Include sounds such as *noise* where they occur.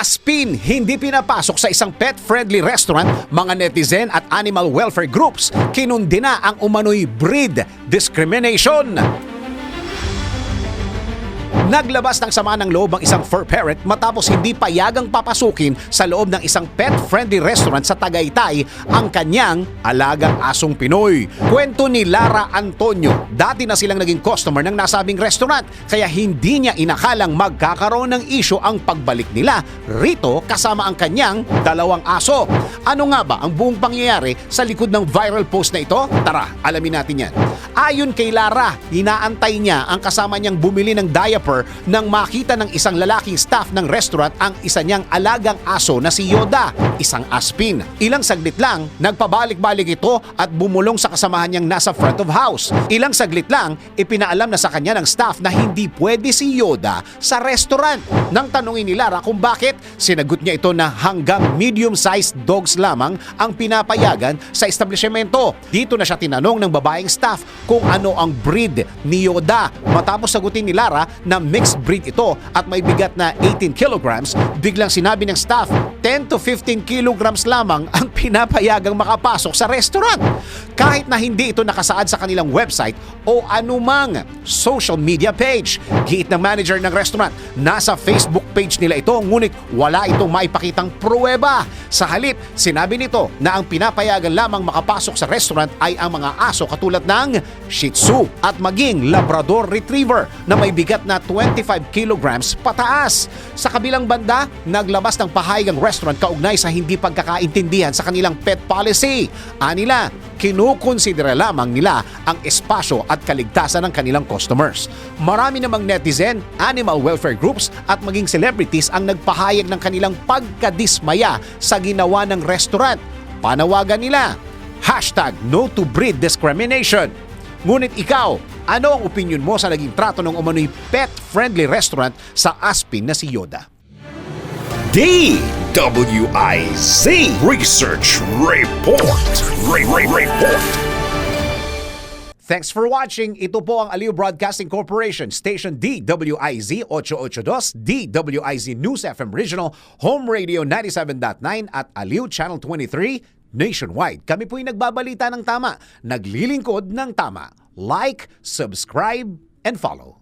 Aspin, hindi pinapasok sa isang pet-friendly restaurant, mga netizen at animal welfare groups, kinundi ang umano'y breed discrimination. Naglabas ng sama ng loob ang isang fur parrot matapos hindi payagang papasukin sa loob ng isang pet-friendly restaurant sa Tagaytay ang kanyang alagang asong Pinoy. Kwento ni Lara Antonio, dati na silang naging customer ng nasabing restaurant kaya hindi niya inakalang magkakaroon ng isyo ang pagbalik nila rito kasama ang kanyang dalawang aso. Ano nga ba ang buong pangyayari sa likod ng viral post na ito? Tara, alamin natin yan. Ayon kay Lara, inaantay niya ang kasama niyang bumili ng diaper nang makita ng isang lalaking staff ng restaurant ang isa niyang alagang aso na si Yoda, isang aspin. Ilang saglit lang, nagpabalik-balik ito at bumulong sa kasamahan niyang nasa front of house. Ilang saglit lang, ipinaalam na sa kanya ng staff na hindi pwede si Yoda sa restaurant. Nang tanungin ni Lara kung bakit, sinagot niya ito na hanggang medium-sized dogs lamang ang pinapayagan sa establishmento. Dito na siya tinanong ng babaeng staff kung ano ang breed ni Yoda. Matapos sagutin ni Lara na mixed breed ito at may bigat na 18 kilograms, biglang sinabi ng staff 10 to 15 kilograms lamang ang *laughs* pinapayagang makapasok sa restaurant. Kahit na hindi ito nakasaad sa kanilang website o anumang social media page. Giit ng manager ng restaurant, nasa Facebook page nila ito ngunit wala itong maipakitang pruweba. Sa halip, sinabi nito na ang pinapayagan lamang makapasok sa restaurant ay ang mga aso katulad ng Shih Tzu at maging Labrador Retriever na may bigat na 25 kilograms pataas. Sa kabilang banda, naglabas ng pahayag ang restaurant kaugnay sa hindi pagkakaintindihan sa kanilang pet policy. Anila, kinukonsidera lamang nila ang espasyo at kaligtasan ng kanilang customers. Marami namang netizen, animal welfare groups at maging celebrities ang nagpahayag ng kanilang pagkadismaya sa ginawa ng restaurant. Panawagan nila, hashtag no to breed discrimination. Ngunit ikaw, ano ang opinion mo sa naging trato ng umano'y pet-friendly restaurant sa Aspin na si Yoda? DWIZ Research Report. Re- re- report. Thanks for watching. Ito po ang Aliw Broadcasting Corporation, Station DWIZ 882, DWIZ News FM Regional, Home Radio 97.9 at Aliw Channel 23 nationwide. Kami po'y nagbabalita ng tama, naglilingkod ng tama. Like, subscribe, and follow.